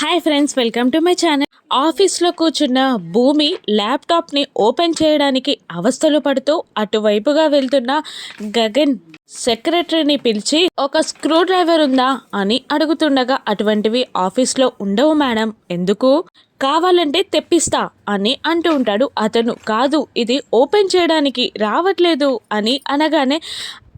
Hi friends welcome to my channel ఆఫీస్లో కూర్చున్న భూమి ల్యాప్టాప్ని ఓపెన్ చేయడానికి అవస్థలు పడుతూ అటువైపుగా వెళ్తున్న గగన్ సెక్రటరీని పిలిచి ఒక స్క్రూ డ్రైవర్ ఉందా? అని అడుగుతుండగా అటువంటివి ఆఫీస్లో ఉండవు మేడం. ఎందుకు? కావాలంటే తెప్పిస్తా అని అంటూ ఉంటాడు. అతను కాదు ఇది ఓపెన్ చేయడానికి రావట్లేదు అని అనగానే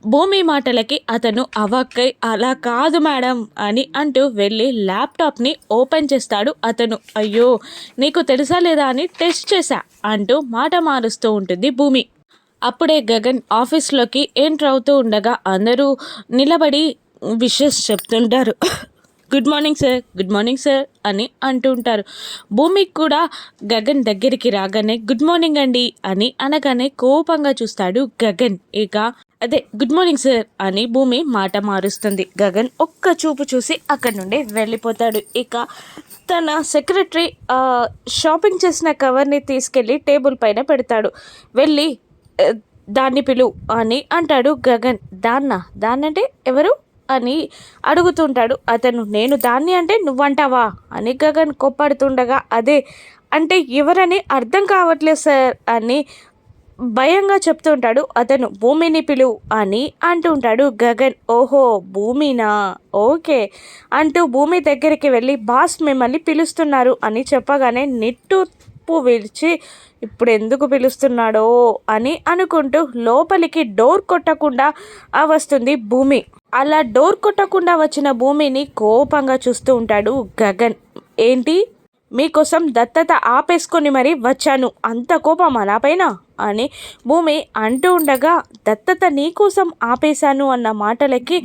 భూమి మాటలకి అతను అవాక్కై అలా కాదు మేడం అని అంటూ వెళ్ళి ల్యాప్టాప్ని ఓపెన్ చేస్తాడు అతను. అయ్యో నీకు తెలుసా లేదా అని టెస్ట్ చేశా అంటూ మాట మారుస్తూ ఉంటుంది భూమి. అప్పుడే గగన్ ఆఫీస్లోకి ఎంటర్ అవుతూ ఉండగా అందరూ నిలబడి విషెస్ చెప్తుంటారు. Good morning sir good morning sir అని అంటూ ఉంటారు. భూమికి కూడా గగన్ దగ్గరికి రాగానే గుడ్ మార్నింగ్ అండి అని అనగానే కోపంగా చూస్తాడు గగన్. ఇక అదే గుడ్ మార్నింగ్ సార్ అని భూమి మాట మారుస్తుంది. గగన్ ఒక్క చూపు చూసి అక్కడి నుండి వెళ్ళిపోతాడు. ఇక తన సెక్రటరీ షాపింగ్ చేసిన కవర్ని తీసుకెళ్ళి టేబుల్ పైన పెడతాడు. వెళ్ళి దాన్ని పిలు అని అంటాడు గగన్. దాన్న? దాన్నంటే ఎవరు? అని అడుగుతుంటాడు. అతను నేను దాన్ని అంటే నువ్వంటావా? అని గగన్ కొప్పడుతుండగా అదే అంటే ఎవరని అర్థం కావట్లేదు సార్ అని భయంగా చెప్తుంటాడు. అతను భూమిని పిలువు అని అంటుంటాడు గగన్. ఓహో భూమినా? ఓకే అంటూ భూమి దగ్గరికి వెళ్ళి బాస్ మిమ్మల్ని పిలుస్తున్నారు అని చెప్పగానే నిట్టు నిట్టూర్పు విడిచి ఇప్పుడు ఎందుకు పిలుస్తున్నాడో అని అనుకుంటూ లోపలికి డోర్ కొట్టకుండా ఆ వస్తుంది భూమి. అలా డోర్ కొట్టకుండా వచ్చిన భూమిని కోపంగా చూస్తూ ఉంటాడు గగన్. ఏంటి? మీకోసం దత్తత ఆపేసుకొని మరీ వచ్చాను. అంత కోపం అలాపైన అని భూమి అంటూ ఉండగా దత్తత నీకోసం ఆపేశాను అన్న మాటలకి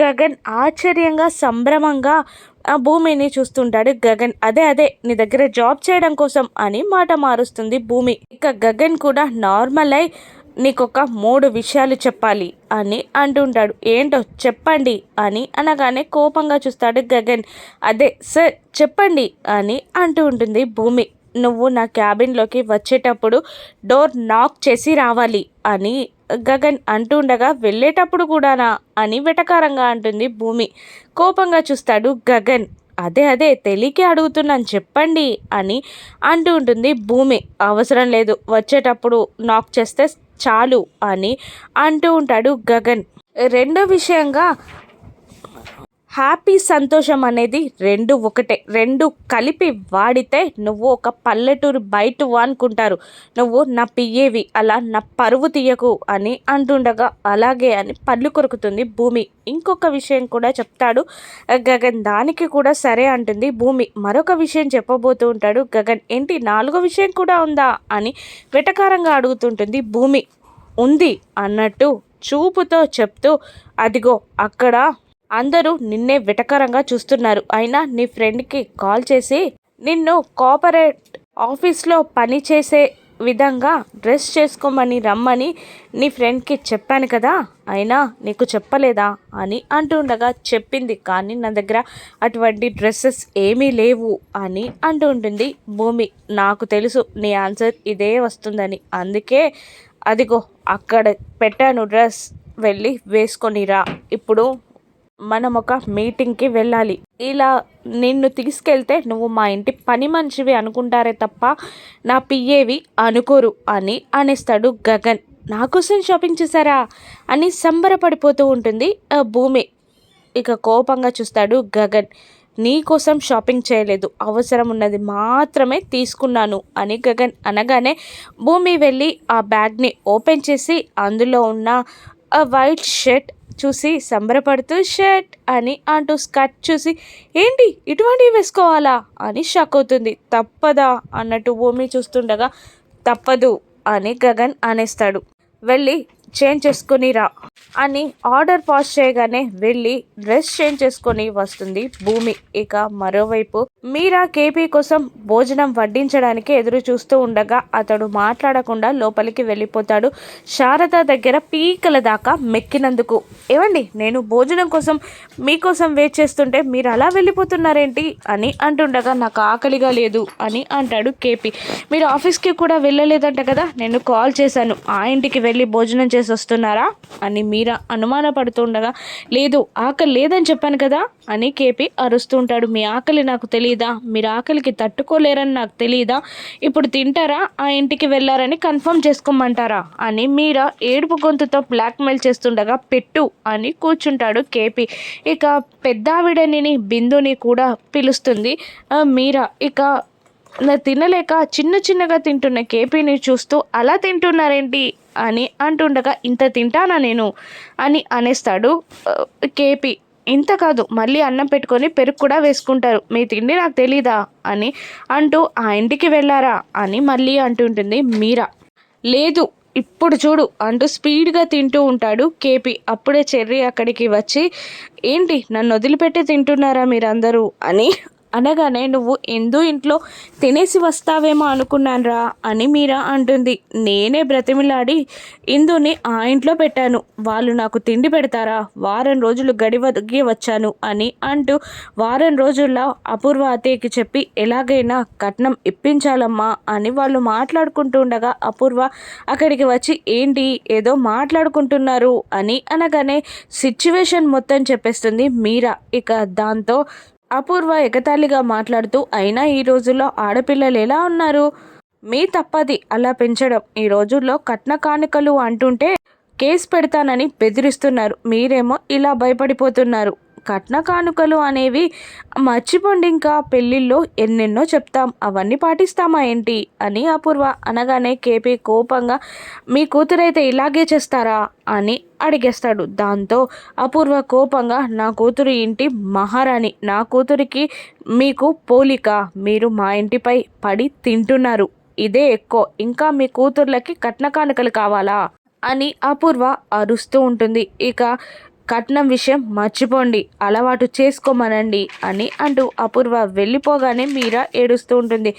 గగన్ ఆశ్చర్యంగా సంభ్రమంగా ఆ భూమిని చూస్తుంటాడు గగన్. అదే అదే నీ దగ్గర జాబ్ చేయడం కోసం అని మాట మారుస్తుంది భూమి. ఇక గగన్ కూడా నార్మల్ అయి నీకొక మూడు విషయాలు చెప్పాలి అని అంటుంటాడు. ఏంటో చెప్పండి అని అనగానే కోపంగా చూస్తాడు గగన్. అదే సార్ చెప్పండి అని అంటూ ఉంటుంది భూమి. నువ్వు నా క్యాబిన్లోకి వచ్చేటప్పుడు డోర్ నాక్ చేసి రావాలి అని గగన్ అంటుండగా వెళ్ళేటప్పుడు కూడానా? అని వెటకారంగా అంటుంది భూమి. కోపంగా చూస్తాడు గగన్. అదే అదే తెలియకే అడుగుతున్నాను చెప్పండి అని అంటూ ఉంటుంది భూమి. అవసరం లేదు వచ్చేటప్పుడు నాక్ చేస్తే చాలు అని అంటూ ఉంటాడు గగన్. రెండో విషయంగా హ్యాపీ సంతోషం అనేది రెండు ఒకటే. రెండు కలిపి వాడితే నువ్వు ఒక పల్లెటూరు బయట అనుకుంటారు నువ్వు నా పియ్యేవి అలా నా పరువు తీయకు అని అంటుండగా అలాగే అని పళ్ళు కొరుకుతుంది భూమి. ఇంకొక విషయం కూడా చెప్తాడు. గగన్ దానికి కూడా సరే అంటుంది భూమి. మరొక విషయం చెప్పబోతూ ఉంటాడు. గగన్ ఏంటి నాలుగో విషయం కూడా ఉందా? అని వెటకారంగా అడుగుతుంటుంది భూమి. ఉంది అన్నట్టు చూపుతో చెప్తూ అదిగో అక్కడ అందరూ నిన్నే విటకరంగా చూస్తున్నారు. అయినా నీ ఫ్రెండ్కి కాల్ చేసి నిన్ను కోఆపరేట్ ఆఫీస్లో పని చేసే విధంగా డ్రెస్ చేసుకోమని రమ్మని నీ ఫ్రెండ్కి చెప్పాను కదా అయినా నీకు చెప్పలేదా అని అంటుండగా చెప్పింది. కానీ నా దగ్గర అటువంటి డ్రెస్సెస్ ఏమీ లేవు అని అంటుంటుంది భూమి. నాకు తెలుసు నీ ఆన్సర్ ఇదే వస్తుందని. అందుకే అదిగో అక్కడ పెట్టాను డ్రెస్. వెళ్ళి వేసుకొనిరా ఇప్పుడు మనం ఒక మీటింగ్కి వెళ్ళాలి. ఇలా నిన్ను తీసుకెళ్తే నువ్వు మా ఇంటి పని మనిషివి అనుకుంటారే తప్ప నా పియ్యేవి అనుకోరు అని అనేస్తాడు గగన్. నా కోసం షాపింగ్ చేశారా? అని సంబరపడిపోతూ ఉంటుంది ఆ భూమి. ఇక కోపంగా చూస్తాడు గగన్. నీ కోసం షాపింగ్ చేయలేదు. అవసరం ఉన్నది మాత్రమే తీసుకున్నాను అని గగన్ అనగానే భూమి వెళ్ళి ఆ బ్యాగ్ని ఓపెన్ చేసి అందులో ఉన్న వైట్ షర్ట్ చూసి సంబరపడుతూ షర్ట్ అని అంటూ స్కర్ట్ చూసి ఏంటి ఇటువంటివి వేసుకోవాలా? అని షాక్ అవుతుంది. తప్పదా అన్నట్టు భూమి చూస్తుండగా తప్పదు అని గగన్ అనేస్తాడు. వెళ్ళి చేంజ్ చేసుకుని రా అని ఆర్డర్ పాస్ చేయగానే వెళ్ళి డ్రెస్ చేంజ్ చేసుకొని వస్తుంది భూమి. ఇక మరోవైపు మీరా కేపీ కోసం భోజనం వడ్డించడానికి ఎదురు చూస్తూ ఉండగా అతడు మాట్లాడకుండా లోపలికి వెళ్ళిపోతాడు. శారద దగ్గర పీకల దాకా మెక్కినందుకు. ఏమండి నేను భోజనం కోసం మీకోసం వెయిట్ చేస్తుంటే మీరు అలా వెళ్ళిపోతున్నారేంటి? అని అంటుండగా నాకు ఆకలిగా లేదు అని అంటాడు కేపీ. మీరు ఆఫీస్కి కూడా వెళ్ళలేదంట కదా నేను కాల్ చేశాను. ఆ ఇంటికి వెళ్ళి భోజనం చేసి వస్తున్నారా? అని మీరా అనుమానపడుతుండగా లేదు ఆకలి లేదని చెప్పాను కదా? అని కేపీ అరుస్తుంటాడు మీ ఆకలి నాకు తెలియదా మీరు ఆకలికి తట్టుకోలేరని నాకు తెలియదా ఇప్పుడు తింటారా? ఆ ఇంటికి వెళ్ళారని కన్ఫర్మ్ చేసుకోమంటారా? అని మీరా ఏడుపు గొంతుతో బ్లాక్మెయిల్ చేస్తుండగా పెట్టు అని కూర్చుంటాడు కేపీ. ఇక పెద్దావిడని బిందుని కూడా పిలుస్తుంది. మీరా ఇక తినలేక చిన్న చిన్నగా తింటున్న కేపీని చూస్తూ అలా తింటున్నారేంటి? అని అంటుండగా ఇంత తింటానా నేను? అని అనేస్తాడు. కేపీ ఇంత కాదు మళ్ళీ అన్నం పెట్టుకొని పెరుగు కూడా వేసుకుంటారు. మీ తిండి నాకు తెలీదా? అని అంటూ ఆ ఇంటికి వెళ్ళారా? అని మళ్ళీ అంటుంటుంది మీరా. లేదు ఇప్పుడు చూడు అంటూ స్పీడ్గా తింటూ ఉంటాడు కేపీ. అప్పుడే చెర్రీ అక్కడికి వచ్చి ఏంటి నన్ను వదిలిపెట్టి తింటున్నారా మీరందరూ అని అనగానే నువ్వు ఎందు ఇంట్లో తినేసి వస్తావేమో అనుకున్నానురా అని మీరా అంటుంది. నేనే బ్రతిమిలాడి ఇందుని ఆ ఇంట్లో పెట్టాను. వాళ్ళు నాకు తిండి పెడతారా? వారం రోజులు గడివగి వచ్చాను అని అంటూ వారం రోజుల్లో అపూర్వ అత్తయ్యకి చెప్పి ఎలాగైనా కట్నం ఇప్పించాలమ్మా అని వాళ్ళు మాట్లాడుకుంటూ ఉండగా అపూర్వ అక్కడికి వచ్చి ఏంటి ఏదో మాట్లాడుకుంటున్నారు అని అనగానే సిచ్యువేషన్ మొత్తం చెప్పేస్తుంది మీరా. ఇక దాంతో అపూర్వ ఎగతాళిగా మాట్లాడుతూ అయినా ఈ రోజుల్లో ఆడపిల్లలు ఎలా ఉన్నారు? మీ తప్పది అలా పెంచడం. ఈ రోజుల్లో కట్న కానుకలు అంటుంటే కేసు పెడతానని బెదిరిస్తున్నారు. మీరేమో ఇలా భయపడిపోతున్నారు. కట్న కానుకలు అనేవి మర్చిపోండి ఇంకా పెళ్ళిళ్ళు ఎన్నెన్నో చెప్తాం. అవన్నీ పాటిస్తామా ఏంటి? అని అపూర్వ అనగానే కేపీ కోపంగా మీ కూతురైతే ఇలాగే చేస్తారా? అని అడిగేస్తాడు. దాంతో అపూర్వ కోపంగా నా కూతురు ఇంటి మహారాణి నా కూతురికి మీకు పోలిక. మీరు మా ఇంటిపై పడి తింటున్నారు. ఇదే ఎక్కువ. ఇంకా మీ కూతుర్లకి కట్న కానుకలు కావాలా? అని అపూర్వ అరుస్తూ ఉంటుంది. ఇక కట్నం విషయం మర్చిపోండి అలవాటు చేసుకోమనండి అని అంటూ అపూర్వ వెళ్ళిపోగానే మీరా ఏడుస్తూ ఉంటుంది.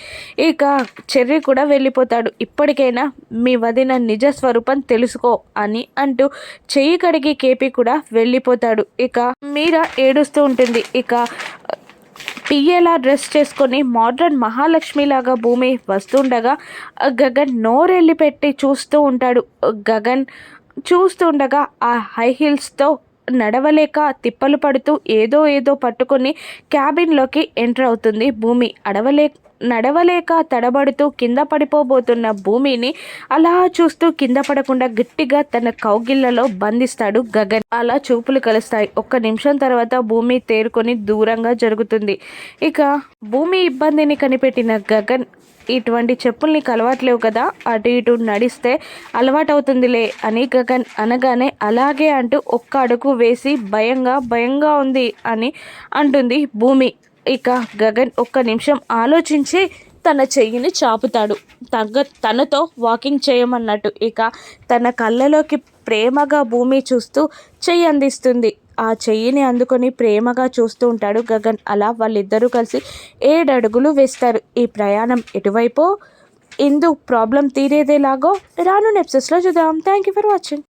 ఇక చెర్రి కూడా వెళ్ళిపోతాడు. ఇప్పటికైనా మీ వదిన నిజ స్వరూపం తెలుసుకో అని అంటూ చెయ్యి కడిగి కేపీ కూడా వెళ్ళిపోతాడు. ఇక మీరా ఏడుస్తూ ఉంటుంది. ఇక పియ్యేలా డ్రెస్ చేసుకొని మోడ్రన్ మహాలక్ష్మిలాగా భూమి వస్తుండగా గగన్ నోరెళ్ళి పెట్టి చూస్తూ ఉంటాడు. గగన్ చూస్తుండగా ఆ హై హీల్స్తో నడవలేక తిప్పలు పడుతూ ఏదో ఏదో పట్టుకొని క్యాబిన్లోకి ఎంటర్ అవుతుంది భూమి. అడవలే నడవలేక తడబడుతూ కింద పడిపోబోతున్న భూమిని అలా చూస్తూ కింద పడకుండా గట్టిగా తన కౌగిళ్ళలో బంధిస్తాడు గగన్. అలా చూపులు కలుస్తాయి. ఒక్క నిమిషం తర్వాత భూమి తేరుకొని దూరంగా జరుగుతుంది. ఇక భూమి ఇబ్బందిని కనిపెట్టిన గగన్ ఇటువంటి చెప్పుల్ని కలవట్లేవు కదా? అటు ఇటు నడిస్తే అలవాటవుతుందిలే అని గగన్ అనగానే అలాగే అంటూ ఒక్క అడుగు వేసి భయంగా భయంగా ఉంది అని అంటుంది భూమి. ఇక గగన్ ఒక్క నిమిషం ఆలోచించి తన చెయ్యిని చాపుతాడు. తగ్గ తనతో వాకింగ్ చేయమన్నట్టు. ఇక తన కళ్ళలోకి ప్రేమగా భూమి చూస్తూ చెయ్యి అందిస్తుంది. ఆ చెయ్యిని అందుకొని ప్రేమగా చూస్తూ ఉంటాడు గగన్. అలా వాళ్ళిద్దరూ కలిసి ఏడడుగులు వేస్తారు. ఈ ప్రయాణం ఎటువైపో? ఇందు ప్రాబ్లం తీరేదేలాగో? రాను నెప్సెస్లో చూద్దాం. Thank you for watching.